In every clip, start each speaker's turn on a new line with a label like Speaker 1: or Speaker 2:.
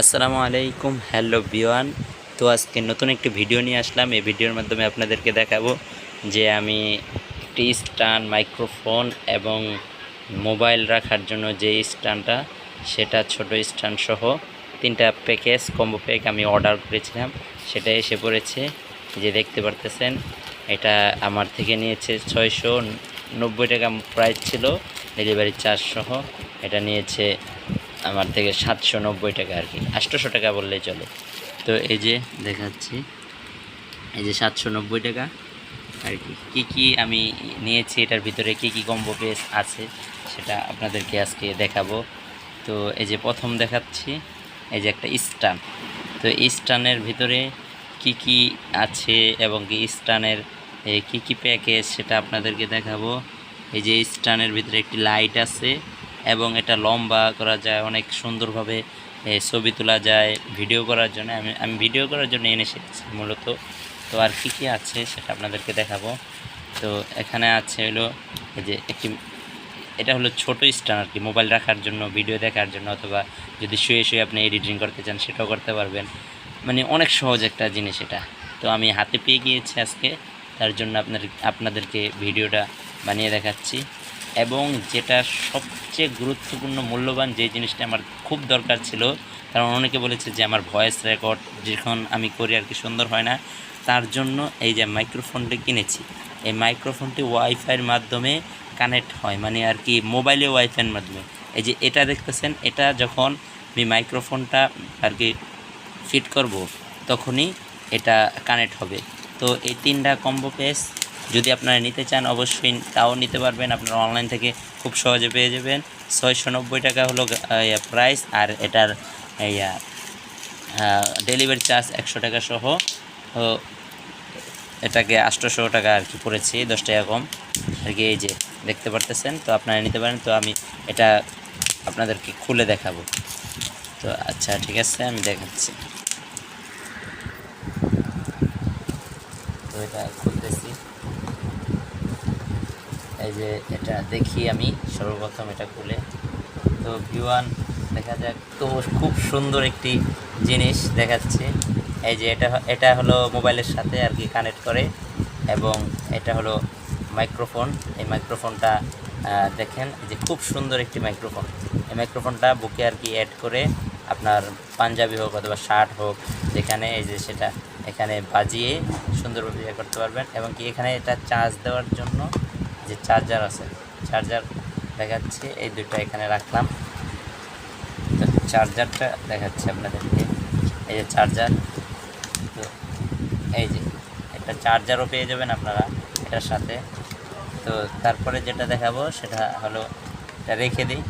Speaker 1: আসসালামু আলাইকুম, হ্যালো বিওয়ান তো আজকে নতুন একটি ভিডিও নিয়ে আসলাম। এই ভিডিওর মাধ্যমে আপনাদেরকে দেখাবো যে আমি একটি স্ট্যান্ড মাইক্রোফোন এবং মোবাইল রাখার জন্য যে স্ট্যান্ডটা, সেটা ছোট স্ট্যান্ড সহ তিনটা প্যাকেজ, কম্বো প্যাক আমি অর্ডার করেছিলাম। সেটা এসে পড়েছে। যে দেখতে পারতেছেন, এটা আমার থেকে নিয়েছে ছয়শো নব্বই টাকা প্রাইস ছিল, ডেলিভারি চার্জ সহ। এটা নিয়েছে আমার থেকে সাতশো নব্বই টাকা আর কি, আটশোশো টাকা বললেই চলে। তো এই যে দেখাচ্ছি, এই যে সাতশো নব্বই টাকা, আর কি, কী কী আমি নিয়েছি, এটার ভিতরে কী কী কম্বো পেস আছে, সেটা আপনাদেরকে আজকে দেখাবো। তো এই যে প্রথম দেখাচ্ছি, এই যে একটা স্টান। তো স্টানের ভিতরে কি কি আছে এবং কি স্টানের কী কী প্যাকেজ সেটা আপনাদেরকে দেখাবো। এই যে স্টানের ভিতরে একটি লাইট আছে এবং এটা লম্বা করা যায়, অনেক সুন্দরভাবে ছবি তোলা যায়, ভিডিও করার জন্য। আমি আমি ভিডিও করার জন্য এনে এসেছি মূলত। তো আর কী কী আছে সেটা আপনাদেরকে দেখাবো। তো এখানে আছে হলো যে একটি, এটা হলো ছোটো স্ট্যান্ড আর কি, মোবাইল রাখার জন্য, ভিডিও দেখার জন্য, অথবা যদি শুয়ে শুয়ে আপনি এডিটিং করতে চান সেটাও করতে পারবেন। মানে অনেক সহজ একটা জিনিস এটা। তো আমি হাতে পেয়ে গিয়েছি আজকে, তার জন্য আপনার, আপনাদেরকে ভিডিওটা বানিয়ে দেখাচ্ছি। এবং যেটা সবচেয়ে গুরুত্বপূর্ণ, মূল্যবান যে জিনিসটা আমার খুব দরকার ছিল, কারণ অনেকে বলেছে যে আমার ভয়েস রেকর্ড যখন আমি করি আর কি সুন্দর হয় না, তার জন্য এই যে মাইক্রোফোনটি কিনেছি, এই মাইক্রোফোনটি ওয়াইফাইয়ের মাধ্যমে কানেক্ট হয় মানে আর কি মোবাইলে ওয়াইফাইয়ের মাধ্যমে। এই যে এটা দেখতেছেন, এটা যখন আমি মাইক্রোফোনটা আর কি ফিট করব, তখনই এটা কানেক্ট হবে। তো এই তিনটা কম্বো পেস যদি আপনারা নিতে চান, অবশ্যই তাও নিতে পারবেন। আপনারা অনলাইন থেকে খুব সহজে পেয়ে যাবেন। ছয়শো নব্বই টাকা হলো প্রাইস আর এটার, ইয়া ডেলিভারি চার্জ একশো টাকা সহ। এটাকে আটশোশো টাকা আর কি পড়েছি, দশ টাকা কম। আর কি এই যে দেখতে পারতেছেন, তো আপনারা নিতে পারেন। তো আমি এটা আপনাদেরকে খুলে দেখাবো। তো আচ্ছা ঠিক আছে, আমি দেখাচ্ছি। তো এটা খুলতেছি। এই যে এটা দেখি আমি, সর্বপ্রথম এটা খুলে। তো ভিওয়ান দেখা যাক। তো খুব সুন্দর একটি জিনিস দেখাচ্ছে। এই যে এটা এটা হলো মোবাইলের সাথে আর কি কানেক্ট করে এবং এটা হলো মাইক্রোফোন। এই মাইক্রোফোনটা দেখেন যে খুব সুন্দর একটি মাইক্রোফোন। এই মাইক্রোফোনটা বুকে আর কি অ্যাড করে আপনার পাঞ্জাবি হোক অথবা শার্ট হোক, যেখানে এই যে সেটা এখানে বাজিয়ে সুন্দরভাবে ইয়ে করতে পারবেন। এবং কি এখানে এটা চার্জ দেওয়ার জন্য যে চার্জার আছে চার্জার দেখাচ্ছি, এই দুটো এখানে রাখলাম। তো চার্জারটা দেখাচ্ছি আপনাদেরকে। এই যে চার্জার তো এই যে, একটা চার্জারও পেয়ে যাবেন আপনারা এটার সাথে। তো তারপরে যেটা দেখাবো, সেটা হলো, এটা রেখে দিই।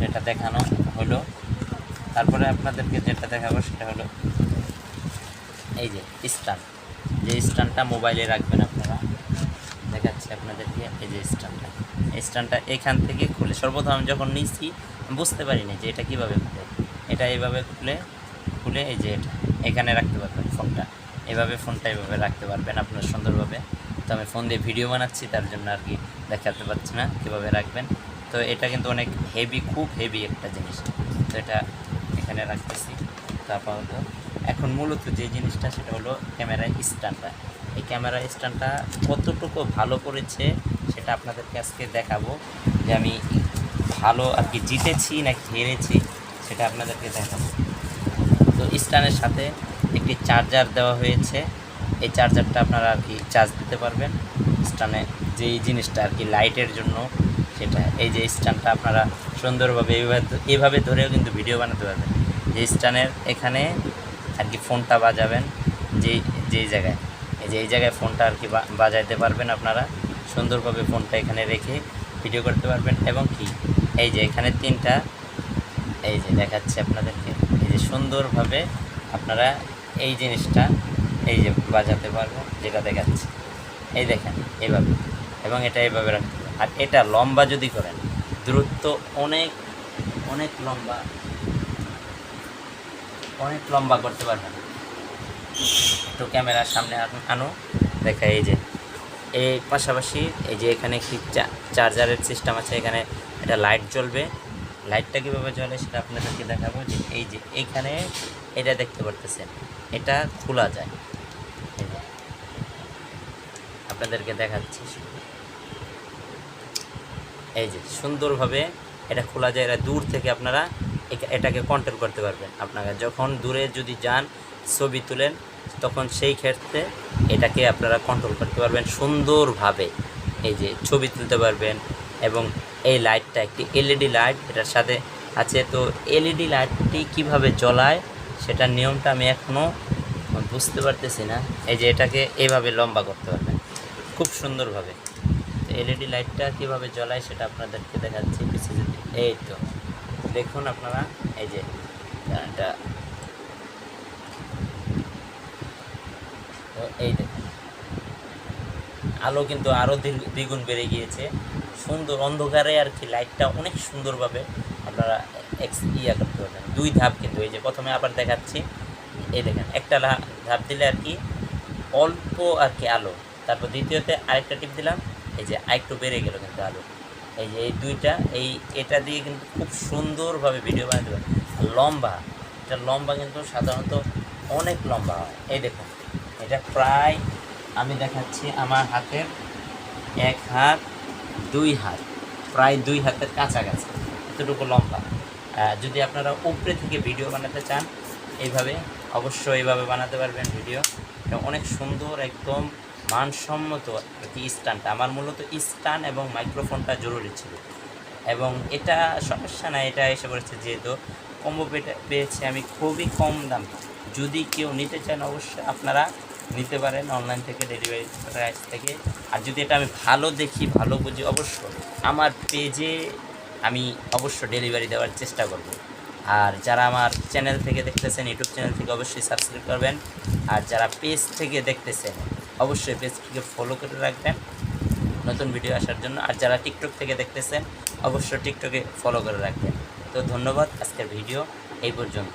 Speaker 1: যেটা দেখানো হলো। তারপরে আপনাদেরকে যেটা দেখাবো, সেটা হলো, এই যে স্ট্যান্ড যে স্ট্যান্ডটা মোবাইলে রাখবেন আপনারা, দেখাচ্ছি আপনাদেরকে এই যে স্ট্যান্ডটা। এই স্ট্যান্ডটা এখান থেকে খুলে, সর্বপ্রথম যখন নিচ্ছি বুঝতে পারিনি যে এটা কীভাবে খুলে। এটা এইভাবে খুলে খুলে এই যে এটা। এখানে রাখতে পারবেন ফোনটা। এভাবে ফোনটা এভাবে রাখতে পারবেন আপনার সুন্দরভাবে। তো আমি ফোন দিয়ে ভিডিও বানাচ্ছি, তার জন্য আর কি দেখাতে পারছি না কীভাবে রাখবেন। তো এটা কিন্তু অনেক হেভি খুব হেভি একটা জিনিস। তো এটা এখানে রাখতেছি। আপাতত এখন মূলত যে জিনিসটা সেটা হলো ক্যামেরা স্ট্যান্ডটা। এই ক্যামেরা স্ট্যান্ডটা কতটুকু ভালো করেছে সেটা আপনাদেরকে আজকে দেখাবো। যে আমি ভালো আর কি জিতেছি নাকি হেরেছি সেটা আপনাদেরকে দেখাবো। তো স্ট্যান্ডের সাথে একটি চার্জার দেওয়া হয়েছে। এই চার্জারটা আপনারা আর কি চার্জ দিতে পারবেন। স্ট্যান্ডে যেই জিনিসটা আর কি লাইটের জন্য সেটা, এই যে স্ট্যান্ডটা আপনারা সুন্দরভাবে এইভাবে এইভাবে ধরেও কিন্তু ভিডিও বানাতে পারবেন। যে স্ট্যান্ডের এখানে আর কি ফোনটা বাজাবেন যেই যেই জায়গায়। এই যে, এই জায়গায় ফোনটা আর কি বাজাইতে পারবেন আপনারা। সুন্দরভাবে ফোনটা এখানে রেখে ভিডিও করতে পারবেন। এবং কি, এই যে এখানে তিনটা, এই যে দেখাচ্ছে আপনাদেরকে। এই যে সুন্দরভাবে আপনারা এই জিনিসটা এই যে বাজাতে পারবেন, যেটা দেখাচ্ছে। এই দেখেন এইভাবে এবং এটা এইভাবে রাখতে আর এটা লম্বা যদি করেন, দূরত্ব অনেক অনেক লম্বা। অনেক লম্বা করতে পারবেন একটু ক্যামেরার সামনে আন- দেখা এই যে, এই পাশাপাশি এই যে এখানে একটি চার্জারের সিস্টেম আছে, এখানে এটা লাইট জ্বলবে। লাইটটা কীভাবে জ্বলে সেটা আপনাদেরকে দেখাবো যে এই যে এইখানে এটা দেখতে পারতেছেন, এটা খোলা যায়। আপনাদেরকে দেখাচ্ছি। এই যে সুন্দরভাবে এটা খোলা যায়, এটা দূর থেকে আপনারা এটাকে কন্ট্রোল করতে পারবেন। আপনারা যখন দূরে যদি যান, ছবি তুলেন, তখন সেই ক্ষেত্রে এটাকে আপনারা কন্ট্রোল করতে পারবেন সুন্দরভাবে। এই যে ছবি তুলতে পারবেন এবং এই লাইটটা একটি এলইডি লাইট এটার সাথে আছে। তো এলইডি লাইটটি কীভাবে জ্বলায়, সেটার নিয়মটা আমি এখনও বুঝতে পারতেছি না। এই যে এটাকে এভাবে লম্বা করতে পারবেন, খুব সুন্দরভাবে। এলইডি লাইটটা কীভাবে জ্বলায়, সেটা আপনাদেরকে দেখাচ্ছি। এই তো। দেখুন আপনারা, এই যে, এটা, তো এই দেখুন আলো কিন্তু আরও দ্বিগুণ বেড়ে গিয়েছে। সুন্দর অন্ধকারে আর কি লাইটটা অনেক সুন্দরভাবে আপনারা এক্স ইয়া করতে পারবেন। দুই ধাপ কিন্তু, এই যে প্রথমে আবার দেখাচ্ছি। এই দেখেন, একটা ধাপ দিলে আর কি অল্প আর কি আলো। তারপর দ্বিতীয়তে আরেকটা টিপ দিলাম, এই যে আরেকটু বেড়ে গেল কিন্তু আলো। এই এই দুইটা, এই এটা দিয়ে কিন্তু খুব সুন্দরভাবে ভিডিও বানাতে আর লম্বা, এটা লম্বা কিন্তু সাধারণত অনেক লম্বা হয়। এই দেখুন, এটা প্রায় আমি দেখাচ্ছি আমার হাতের এক হাত, দুই হাত, প্রায় দুই হাতের কাছাকাছি, এতটুকু লম্বা। যদি আপনারা উপরে থেকে ভিডিও বানাতে চান, এইভাবে, অবশ্যই এইভাবে বানাতে পারবেন ভিডিও অনেক সুন্দর, একদম মানসম্মত কি স্ট্যান্ডটা আমার মূলত স্ট্যান্ড এবং মাইক্রোফোনটা জরুরি ছিল। এবং এটা সমস্যা না এটা এসে পড়েছে যেহেতু কম্বো পেয়েছি আমি খুবই কম দাম। যদি কেউ নিতে চান অবশ্যই আপনারা নিতে পারেন অনলাইন থেকে, ডেলিভারি প্রাইস থেকে। আর যদি এটা আমি ভালো দেখি, ভালো বুঝি অবশ্য আমার পেজে আমি অবশ্য ডেলিভারি দেওয়ার চেষ্টা করব। আর যারা আমার চ্যানেল থেকে দেখতেছেন, ইউটিউব চ্যানেল থেকে অবশ্যই সাবস্ক্রাইব করবেন। আর যারা পেজ থেকে দেখতেছেন অবশ্যই পেজটিকে ফলো করে রাখবেন। নতুন ভিডিও আসার জন্য। আর যারা টিকটক থেকে দেখতেছেন, অবশ্যই টিকটকে ফলো করে রাখবেন। তো ধন্যবাদ আজকের ভিডিও এই পর্যন্ত